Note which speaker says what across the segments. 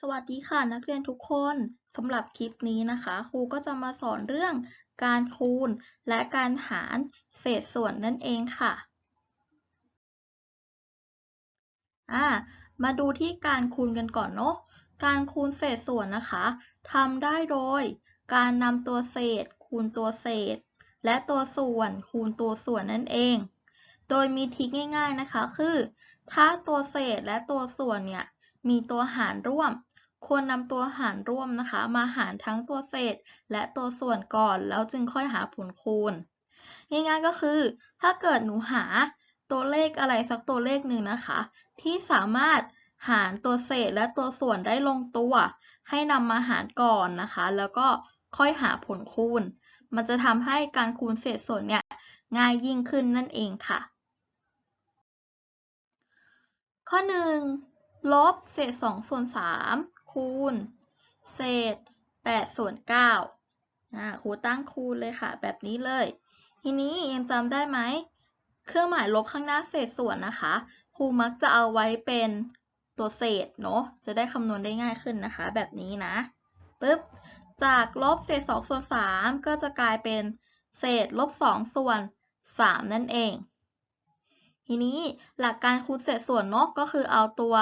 Speaker 1: สวัสดีค่ะนักเรียนทุกคนสำหรับคลิปนี้นะคะ ครูก็จะมาสอนเรื่องการคูณ และการหารเศษส่วนนั่นเองค่ะอ่ามาดูที่การคูณกันก่อนเนาะการคูณเศษส่วนนะคะทำได้โดย การนำตัวเศษ คูณตัวเศษ และตัวส่วนคูณตัวส่วนนั่นเอง โดยมีทริคง่าย ๆนะคะคือ ถ้าตัวเศษและตัวส่วนเนี่ยมีตัวหารร่วม ควรนำตัวหารร่วมนะคะ มาหารทั้งตัวเศษและตัวส่วนก่อนแล้วจึงค่อยหาผลคูณ ง่ายๆก็คือ ถ้าเกิดหนูหาตัวเลขอะไรสักตัวเลขหนึ่งนะคะ ที่สามารถหารตัวเศษและตัวส่วนได้ลงตัว ให้นำมาหารก่อนนะคะ แล้วก็ค่อยหาผลคูณ มันจะทำให้การคูณเศษส่วนเนี่ยง่ายยิ่งขึ้นนั่นเองค่ะ ข้อ 1 ลบเศษ2ส่วน3 คูณ เศษ8ส่วน9อ่าครูตั้งคูณเลยค่ะ แบบนี้เลย ทีนี้ยังจำได้ไหม เครื่องหมายลบข้างหน้าเศษส่วนนะคะ ครูมักจะเอาไว้เป็นตัวเศษเนาะ จะได้คำนวณได้ง่ายขึ้นนะคะ แบบนี้นะปึ๊บ จากลบเศษ2ส่วน3ก็จะกลายเป็นเศษลบ2ส่วน3นั่นเอง ทีนี้หลักการคูณเศษส่วนเนาะก็คือเอาตัว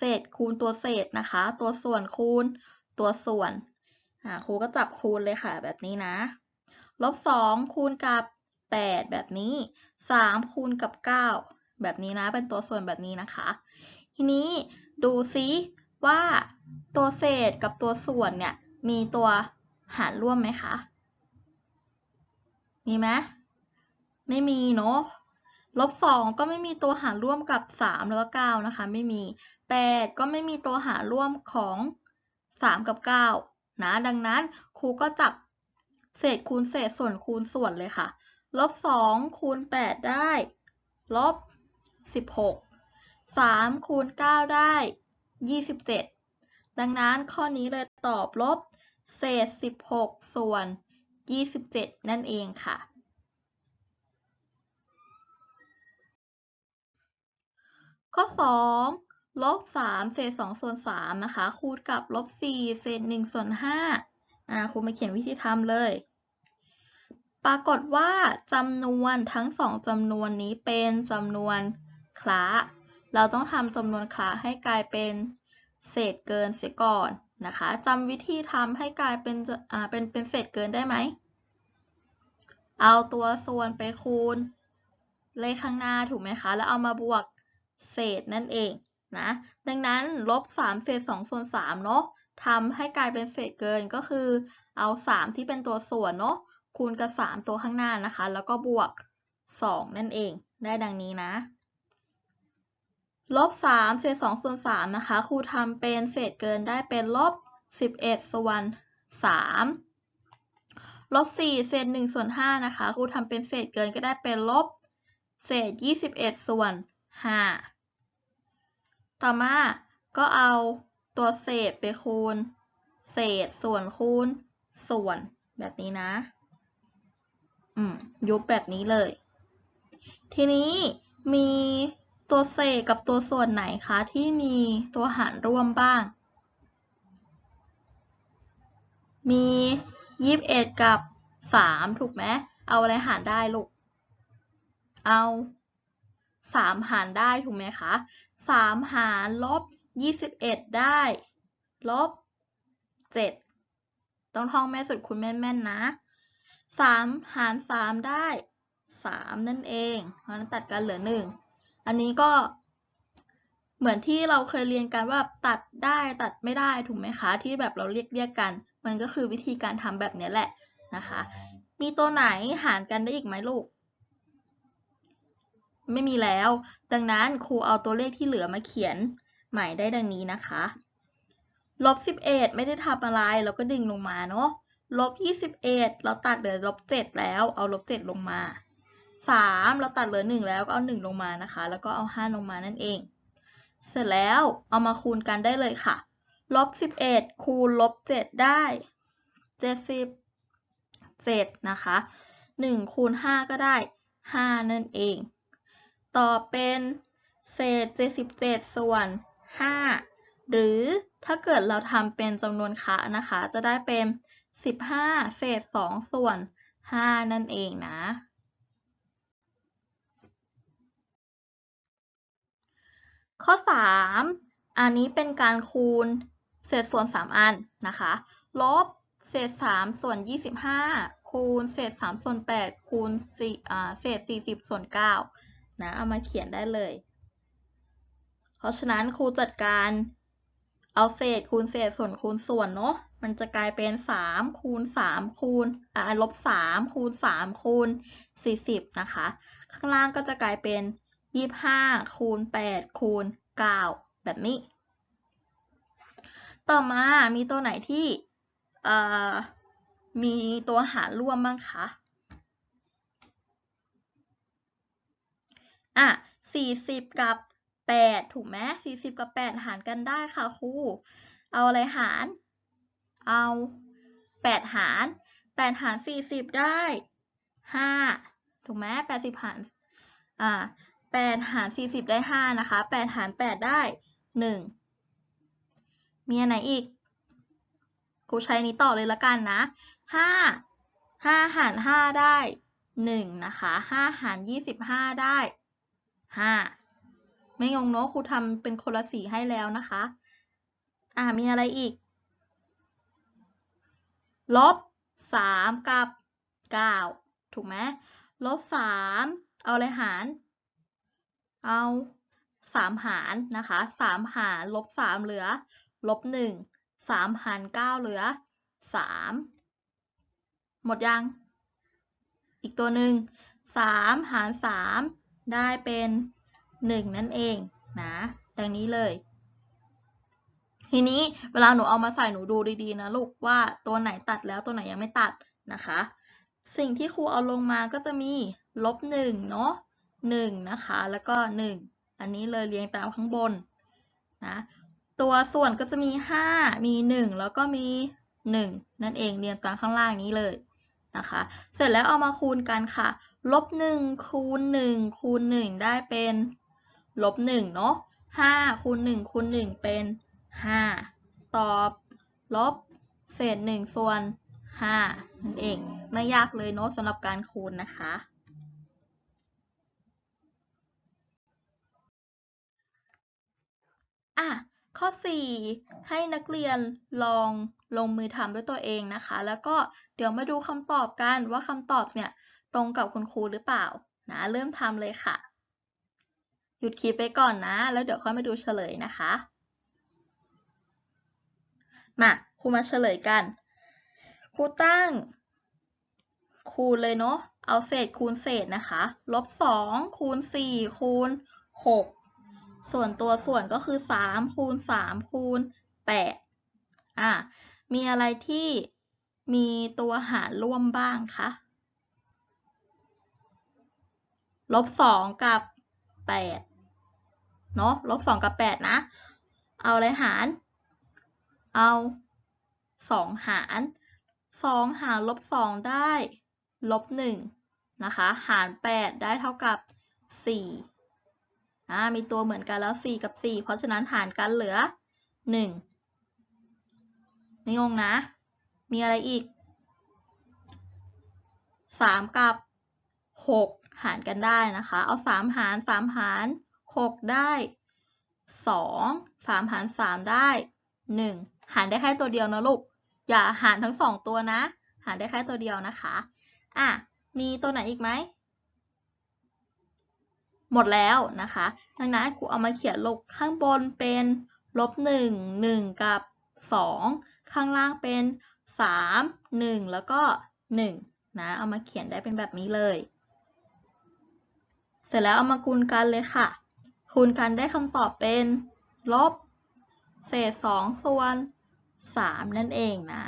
Speaker 1: เศษคูณตัวเศษนะคะ ตัวส่วนคูณตัวส่วนครูก็จับคูณเลยค่ะแบบนี้นะ ลบ2คูณกับ 8 แบบนี้ 3 คูณกับ 9 แบบนี้นะ เป็นตัวส่วนแบบนี้นะคะ ทีนี้ดูซิว่าตัวเศษกับตัวส่วนเนี่ย มีตัวหารร่วมไหมคะ มีไหมไม่มีเนาะ ลบสองก็ไม่มีตัวหารร่วมกับสามแล้วก็เก้านะคะ ไม่มีแปดก็ไม่มีตัวหารร่วมของสามกับเก้านะ ดังนั้นครูก็จับเศษคูณเศษส่วนคูณส่วนเลยค่ะ ลบสองคูณแปดได้ ลบสิบหกสามคูณเก้าได้ยี่สิบเจ็ดดังนั้นข้อนี้เลยตอบลบ เศษสิบหกส่วนยี่สิบเจ็ดนั่นเองค่ะ ข้อ 2 ลบ 3 เศษ 2 ส่วน 3 นะคะ คูณกับลบ 4 เศษ 1 ส่วน 5 อ่า ครูมาเขียนวิธีทำเลย ปรากฏว่าจำนวนทั้งสองจำนวนนี้เป็นจำนวนคละเราต้องทำจำนวนคละให้กลายเป็นเศษเกินเสียก่อนนะคะจำวิธีทำให้กลายเป็นอ่าเป็นเป็นเศษเกินได้ไหม เอาตัวส่วนไปคูณเลขข้างหน้าถูกไหมคะ แล้วเอามาบวก เศษนั่นเองนะ ดังนั้นลบ3เศษ2ส่วน3เนาะทำให้กลายเป็นเศษเกินก็คือ เอา 3 ที่เป็นตัวส่วนเนาะคูณกับ 3 ตัวข้างหน้านะคะ แล้วก็บวก 2 นั่นเอง ได้ดังนี้นะลบ3เศษ2ส่วน3นะคะครูทำเป็นเศษเกินได้เป็นลบ 11 ส่วน3ลบ4เศษ1ส่วน5นะคะครูทำเป็นเศษเกินก็ได้เป็นลบเศษ 21 ส่วน5 ต่อมาก็เอาตัวเศษไปคูณ เศษส่วนคูณ ส่วนแบบนี้นะ อืม ยุบแบบนี้เลย ทีนี้มีตัวเศษกับตัวส่วนไหนคะที่มีตัวหารร่วมบ้าง มียี่สิบเอ็ดกับสามถูกไหม เอาอะไรหารได้ลูก เอาสามหารได้ถูกไหมคะ สามหารลบยี่สิบเอ็ดได้ ลบเจ็ดต้องท่องแม่สุดคุณแม่นๆนะสามหารสามได้สามนั่นเองเพราะนั้นตัดกันเหลือหนึ่งอันนี้ก็เหมือนที่เราเคยเรียนกันว่าตัดได้ตัดไม่ได้ถูกไหมคะ ที่แบบเราเรียกเรียกกัน มันก็คือวิธีการทำแบบนี้แหละนะคะ มีตัวไหนหารกันได้อีกไหมลูก ไม่มีแล้ว ดังนั้นครูเอาตัวเลขที่เหลือมาเขียนใหม่ได้ดังนี้นะคะลบ11 ไม่ได้ทำอะไรเราก็ดึงลงมาเนาะลบ21 เราตัดเหลือลบ7แล้วเอาลบ7ลงมา 3 เราตัดเหลือ 1 แล้วก็เอา 1 ลงมานะคะ แล้วก็เอา 5 ลงมานั่นเอง เสร็จแล้วเอามาคูณกันได้เลยค่ะลบ11 คูณลบ7ได้77นะคะ 1 คูณ 5 ก็ได้ 5 นั่นเอง ต่อเป็นเศษ 77 ส่วน 5 หรือถ้าเกิดเราทำเป็นจำนวนคะนะคะ จะได้เป็น 15 เศษ 2 ส่วน 5 นั่นเองนะ ข้อ 3 อันนี้เป็นการคูณเศษส่วน 3 อันนะคะ ลบเศษ 3 ส่วน 25 คูณเศษ 3 ส่วน 8 คูณ4เศษ 40 ส่วน 9 นะเอามาเขียนได้เลย เพราะฉะนั้นครูจัดการเอาเศษคูณเศษส่วนคูณส่วนเนาะมันจะกลายเป็น3คูณ3คูณอ่าลบ3คูณ3คูณ40นะคะ ข้างล่างก็จะกลายเป็น25คูณ8คูณ9แบบนี้ ต่อมามีตัวไหนที่เอ่อมีตัวหารร่วมบ้างคะ อะ40 กับ 8 ถูกไหม40 กับ 8 หารกันได้ค่ะครูเอาอะไรหาร เอา 8 หาร 8 หาร 40 ได้ 5 ถูกไหม80 หารอ่า8หาร 40 ได้ 5 นะคะ 8 หาร 8 ได้ 1 มีอันไหนอีกครูใช้นี้ต่อเลยละกันนะ 5 5 หาร 5 ได้ 1 นะคะ 5 หาร 25 ได้ 5ไม่งงเนอะครูทำเป็นคนละสีให้แล้วนะคะ อ่ามีอะไรอีก ลบ3กับ9ถูกไหมลบ3เอาอะไรหาร เอา3หารนะคะ3หารลบ3เหลือลบ1 3หาร9เหลือ3หมดยัง อีกตัวหนึ่ง3หาร3 ได้เป็น 1 นั่นเองนะดังนี้เลย ทีนี้เวลาหนูเอามาใส่หนูดูดีๆนะลูกว่าตัวไหนตัดแล้วตัวไหนยังไม่ตัดนะคะ สิ่งที่ครูเอาลงมาก็จะมีลบหนึ่งเนาะหนึ่งนะคะ แล้วก็หนึ่งอันนี้เลยเรียงตามข้างบนนะตัวส่วนก็จะมีห้ามีหนึ่งแล้วก็มีหนึ่งนั่นเองเรียงตามข้างล่างนี้เลยนะคะ เสร็จแล้วเอามาคูณกันค่ะ ลบหนึ่งคูณหนึ่งคูณหนึ่งได้เป็นลบหนึ่งเนาะห้าคูณหนึ่งคูณหนึ่งเป็น5ตอบลบเศษ1ส่วน5นั่นเอง ไม่ยากเลยเนาะสำหรับการคูณนะคะ อะ ข้อ4ให้นักเรียนลองลงมือทำด้วยตัวเองนะคะ แล้วก็เดี๋ยวมาดูคำตอบกันว่าคำตอบเนี่ย ตรงกับคุณครูหรือเปล่านะเริ่มทำเลยค่ะ หยุดคลิปไปก่อนนะ แล้วเดี๋ยวค่อยมาดูเฉลยนะคะ มาครูมาเฉลยกัน ครูตั้ง คูณเลยเนาะเอาเศษคูณเศษนะคะลบสองคูณสี่คูณหกส่วนตัวส่วนก็คือสามคูณสามคูณแปดอะมีอะไรที่มีตัวหารร่วมบ้างคะ ลบสองกับแปดเนาะลบสองกับแปดนะ เอาอะไรหาร เอาสองหารสองหารลบสองได้ลบหนึ่งนะคะ หารแปดได้เท่ากับสี่อ่ามีตัวเหมือนกันแล้วสี่กับสี่เพราะฉะนั้นหารกันเหลือหนึ่งไม่งงนะ มีอะไรอีกสามกับหก หารกันได้นะคะ เอาสามหารสามหารหกได้สองสามหารสามได้หนึ่งหารได้แค่ตัวเดียวนะลูก อย่าหารทั้งสองตัวนะ หารได้แค่ตัวเดียวนะคะ อะ มีตัวไหนอีกไหม หมดแล้วนะคะ ดังนั้นครูเอามาเขียนลงข้างบนเป็นลบหนึ่งหนึ่งกับสองข้างล่างเป็นสามหนึ่งแล้วก็หนึ่งนะ เอามาเขียนได้เป็นแบบนี้เลย เสร็จแล้วเอามาคูณกันเลยค่ะ คูณกันได้คำตอบเป็น ลบ เศษสองส่วนสามนั่นเองนะ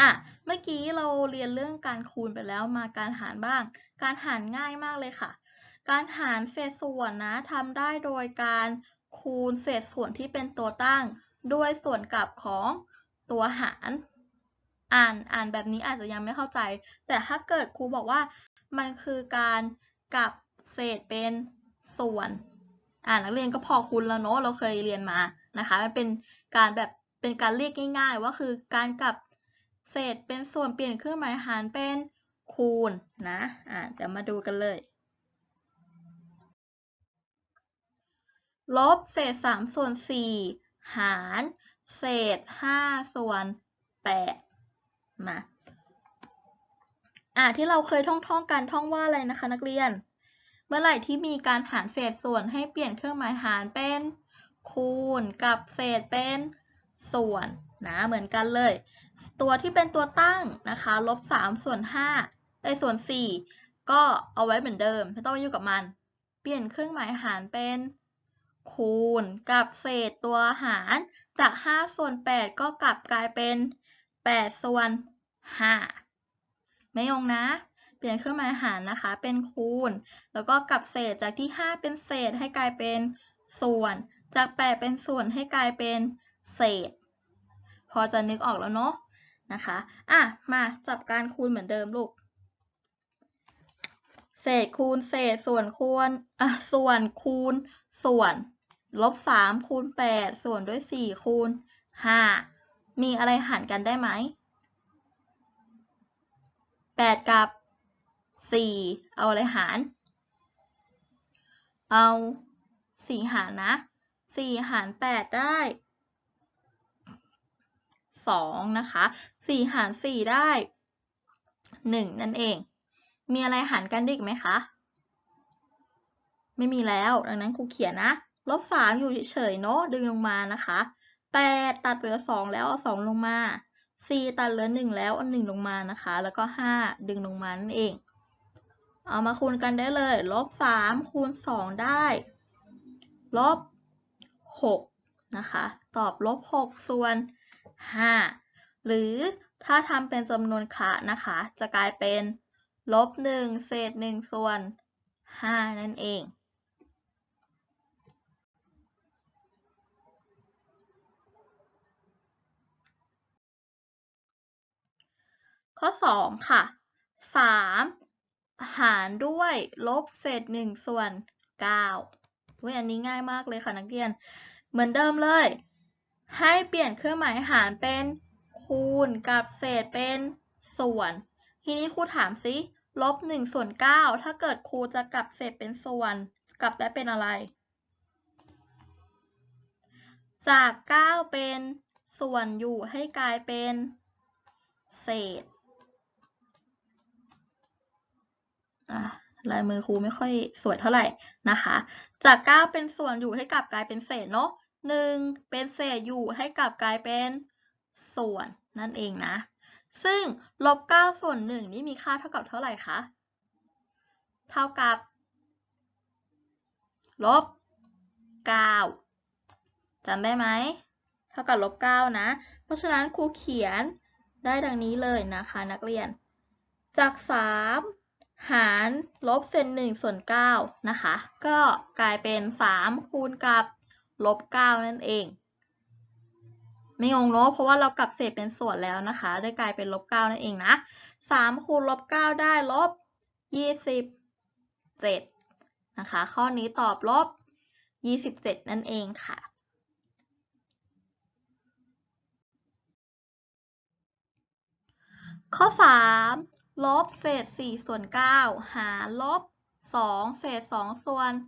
Speaker 1: อะ เมื่อกี้เราเรียนเรื่องการคูณไปแล้วมาการหารบ้าง การหารง่ายมากเลยค่ะ การหารเศษส่วนนะทำได้โดยการคูณเศษส่วนที่เป็นตัวตั้ง ด้วยส่วนกลับของตัวหาร อ่านอ่านแบบนี้อาจจะยังไม่เข้าใจ แต่ถ้าเกิดครูบอกว่ามันคือการกลับเศษเป็นส่วน อ่านนักเรียนก็พอคุ้นแล้วเนอะเราเคยเรียนมานะคะ มันเป็นการแบบเป็นการเรียกง่าย ๆ ว่าคือการกลับเศษเป็นส่วนเปลี่ยนเครื่องหมายหารเป็นคูณนะอ่าเดี๋ยวมาดูกันเลย ลบเศษสามส่วนสี่ หาร เศษห้าส่วนแปดมาอ่าที่เราเคยท่องท่องกันท่องว่าอะไรนะคะ นักเรียน เมื่อไหร่ที่มีการหารเศษส่วนให้เปลี่ยนเครื่องหมายหารเป็น คูณกับเศษเป็นส่วนนะเหมือนกันเลย ตัวที่เป็นตัวตั้งนะคะลบ3ส่วน5ได้ส่วน 4 ก็เอาไว้เหมือนเดิม ไม่ต้องไปยุ่งกับมัน เปลี่ยนเครื่องหมายหารเป็น คูณกับเศษตัวหารจาก 5 ส่วน 8 ก็กลับกลายเป็น 8 ส่วน 5 ไม่ยงนะ เปลี่ยนเครื่องหมายหารนะคะ เป็นคูณ แล้วก็กลับเศษจากที่ 5 เป็นเศษให้กลายเป็นส่วน จาก 8 เป็นส่วนให้กลายเป็นเศษ พอจะนึกออกแล้วเนาะนะคะ อะ มาจับการคูณเหมือนเดิมลูก เศษคูณเศษส่วนคูณอะส่วนคูณส่วน ลบสามคูณแปดส่วนด้วยสี่คูณห้ามีอะไรหารกันได้ไหมแปดกับสี่เอาอะไรหาร เอาสี่หารนะสี่หารแปดได้สองนะคะสี่หารสี่ได้หนึ่งนั่นเอง มีอะไรหารกันได้อีกไหมคะ ไม่มีแล้ว ดังนั้นครูเขียนนะ ลบสามอยู่เฉยๆเนาะดึงลงมานะคะแปดตัดเหลือสองแล้วเอาสองลงมาสี่ตัดเหลือหนึ่งแล้วเอาหนึ่งลงมานะคะ แล้วก็ห้าดึงลงมานั่นเอง เอามาคูณกันได้เลยลบสามคูณสองได้ลบหกนะคะ ตอบลบหกส่วนห้าหรือถ้าทำเป็นจำนวนคละนะคะ จะกลายเป็นลบหนึ่งเศษหนึ่งส่วนห้านั่นเอง ข้อ 2 ค่ะ 3 หารด้วยลบเศษ1ส่วน9เว้ยอันนี้ง่ายมากเลยค่ะนักเรียน เหมือนเดิมเลย ให้เปลี่ยนเครื่องหมายหารเป็นคูณกับเศษเป็นส่วน ทีนี้ครูถามซิลบ1ส่วน9ถ้าเกิดครูจะกลับเศษเป็นส่วน กลับได้เป็นอะไร จาก 9 เป็นส่วนอยู่ให้กลายเป็นเศษ ลายมือครูไม่ค่อยสวยเท่าไหร่นะคะ จาก 9 เป็นส่วนอยู่ให้กลับกลายเป็นเศษเนาะหนึ่งเป็นเศษอยู่ให้กลับกลายเป็นส่วนนั่นเองนะ ซึ่งลบ9ส่วน1นี่มีค่าเท่ากับเท่าไหร่คะ เท่ากับลบ9จำได้ไหม เท่ากับลบ9นะ เพราะฉะนั้นครูเขียนได้ดังนี้เลยนะคะนักเรียน จาก 3 หารลบเศษหนึ่งส่วนเก้านะคะ ก็กลายเป็นสามคูณกับลบเก้านั่นเอง ไม่งงเนาะเพราะว่าเรากลับเศษเป็นส่วนแล้วนะคะ ได้กลายเป็นลบเก้านั่นเองนะสามคูณลบเก้าได้ลบยี่สิบเจ็ดนะคะ ข้อนี้ตอบลบยี่สิบเจ็ดนั่นเองค่ะข้อสาม ลบเศษ4ส่วน9หารลบ2เศษ2ส่วน3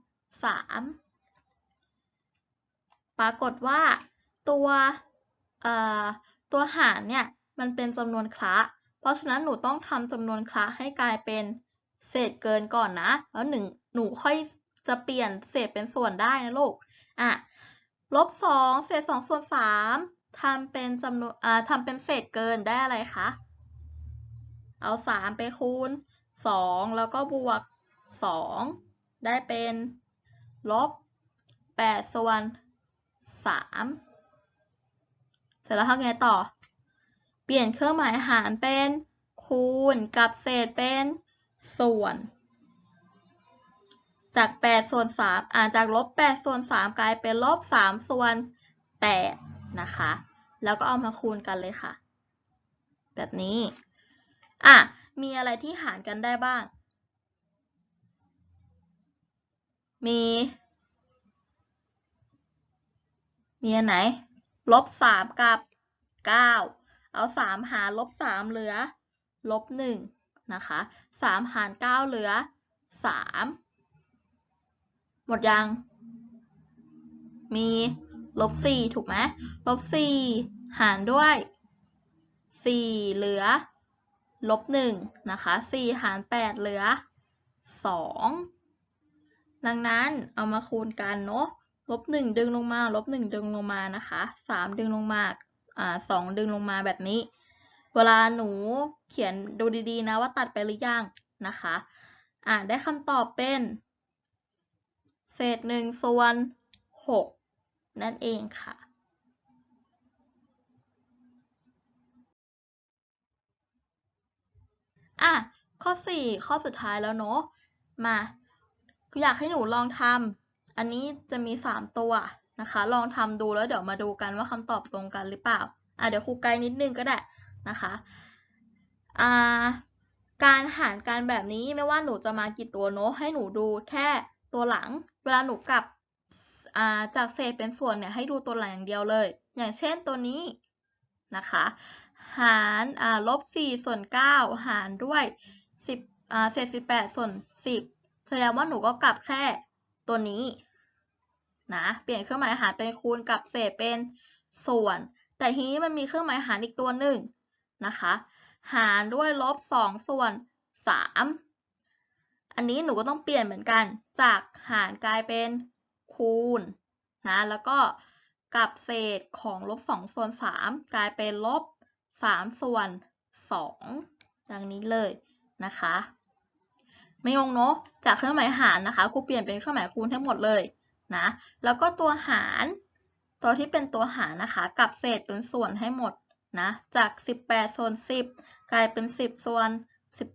Speaker 1: ปรากฏว่าตัวตัวหารเนี่ยมันเป็นจำนวนคละ เพราะฉะนั้นหนูต้องทำจำนวนคละให้กลายเป็นเศษเกินก่อนนะ แล้วหนึ่งหนูค่อยจะเปลี่ยนเศษเป็นส่วนได้นะลูก อะ ลบ2เศษ2ส่วน3ทำเป็นจำนวนอ่าทำเป็นเศษเกินได้อะไรคะ เอาสามไปคูณสองแล้วก็บวกสองได้เป็นลบแปดส่วนสามเสร็จแล้วทำไงต่อ เปลี่ยนเครื่องหมายหารเป็นคูณกับเศษเป็นส่วน จาก 8 ส่วน 3 อ่าจากลบ 8 ส่วน 3 กลายเป็นลบ 3 ส่วน 8 นะคะ แล้วก็เอามาคูณกันเลยค่ะ แบบนี้ อะ มีอะไรที่หารกันได้บ้าง มี มีอันไหน ลบสามกับเก้าเอาสามหารลบสามเหลือ ลบหนึ่งนะคะสามหารเก้าเหลือสามหมดยัง มีลบสี่ถูกไหมลบสี่หารด้วยสี่เหลือ ลบหนึ่งนะคะสี่หารแปดเหลือสองดังนั้นเอามาคูณกันเนาะลบหนึ่งดึงลงมาลบหนึ่งดึงลงมานะคะสามดึงลงมาอ่าสองดึงลงมาแบบนี้ เวลาหนูเขียนดูดีๆนะว่าตัดไปหรือยังนะคะอ่าได้คำตอบเป็น เศษหนึ่งส่วนหกนั่นเองค่ะ อะข้อ 4 ข้อสุดท้ายแล้วเนอะมา อยากให้หนูลองทำอันนี้จะมี 3 ตัวนะคะ ลองทำดูแล้วเดี๋ยวมาดูกันว่าคำตอบตรงกันหรือเปล่าอะเดี๋ยวครูไกด์นิดนึงก็ได้นะคะอ่าการหารกันแบบนี้ไม่ว่าหนูจะมากี่ตัวเนอะให้หนูดูแค่ตัวหลัง เวลาหนูกลับอ่าจากเศษเป็นส่วนเนี่ยให้ดูตัวหลังอย่างเดียวเลย อย่างเช่นตัวนี้นะคะ หารอ่าลบสี่ส่วนเก้าหารด้วยสิบอ่าเศษสิบแปดส่วนสิบแสดงว่าหนูก็กลับแค่ตัวนี้นะเปลี่ยนเครื่องหมายหารเป็นคูณกับเศษเป็นส่วน แต่ทีนี้มันมีเครื่องหมายหารอีกตัวหนึ่งนะคะ หารด้วยลบสองส่วนสามอันนี้หนูก็ต้องเปลี่ยนเหมือนกัน จากหารกลายเป็นคูณนะแล้วก็กับเศษของลบสองส่วนสามกลายเป็นลบ สามส่วนสองดังนี้เลยนะคะ ไม่งงเนาะจากเครื่องหมายหารนะคะครูเปลี่ยนเป็นเครื่องหมายคูณให้งหมดเลยนะแล้วก็ตัวหาร ตัวที่เป็นตัวหารนะคะกับเศษเป็นส่วนให้หมดนะจาก 18 ส่วน 10 กลายเป็น 10 ส่วน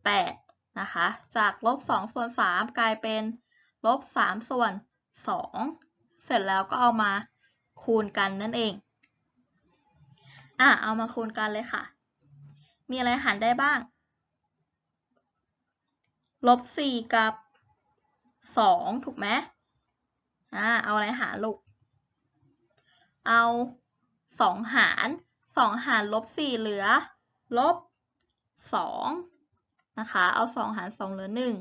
Speaker 1: 18นะคะจากลบ 2 ส่วน 3 กลายเป็นลบ 3 ส่วน 2 เสร็จแล้วก็เอามาคูณกันนั่นเอง อะเอามาคูณกันเลยค่ะ มีอะไรหารได้บ้าง ลบสี่กับสองถูกไหมอ่าเอาอะไรหารลูก เอาสองหารสองหารลบสี่เหลือ ลบสองนะคะ เอาสองหารสองเหลือหนึ่ง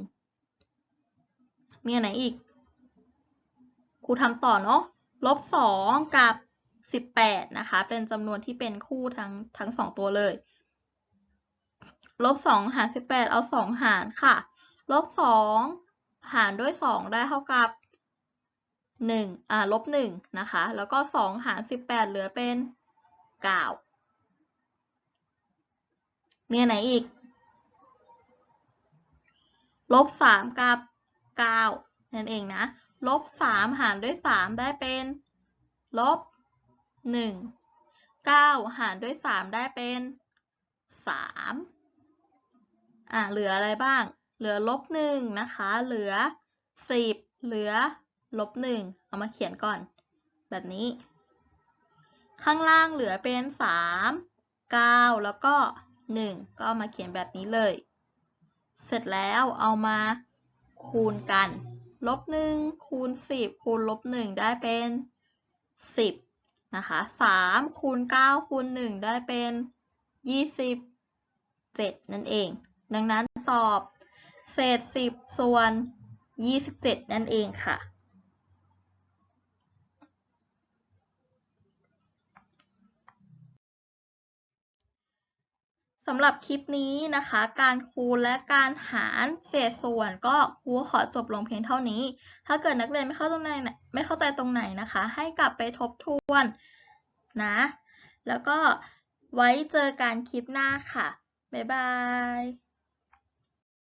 Speaker 1: มีอันไหนอีก ครูทำต่อเนาะลบสองกับ สิบแปดนะคะ เป็นจำนวนที่เป็นคู่ทั้งทั้งสองตัวเลย ลบสองหารสิบแปดเอาสองหารค่ะ ลบสองหารด้วยสองได้เท่ากับหนึ่งอ่า ลบหนึ่งนะคะ แล้วก็สองหารสิบแปดเหลือเป็นเก้ามีอันไหนอีก ลบสามกับเก้านั่นเองนะ ลบสามหารด้วยสามได้เป็น ลบ หนึ่งเก้าหารด้วยสามได้เป็นสามอ่าเหลืออะไรบ้าง เหลือลบหนึ่งนะคะ เหลือสิบเหลือลบหนึ่งเอามาเขียนก่อน แบบนี้ ข้างล่างเหลือเป็นสามเก้าแล้วก็หนึ่งก็ามาเขียนแบบนี้เลย เสร็จแล้วเอามาคูณกัน ลบหนึ่งคูณสิบคูณลบหนึ่งได้เป็นสิบ นะคะสามคูณเก้าคูณหนึ่งได้เป็นยี่สิบเจ็ดนั่นเอง ดังนั้นตอบเศษสิบส่วนยี่สิบเจ็ดนั่นเองค่ะ สำหรับคลิปนี้นะคะ การคูณและการหารเศษส่วนก็ครูขอจบลงเพียงเท่านี้ ถ้าเกิดนักเรียนไม่เข้าตรงไหนไม่เข้าใจตรงไหนนะคะ ให้กลับไปทบทวนนะ แล้วก็ไว้เจอกันคลิปหน้าค่ะ บ๊ายบาย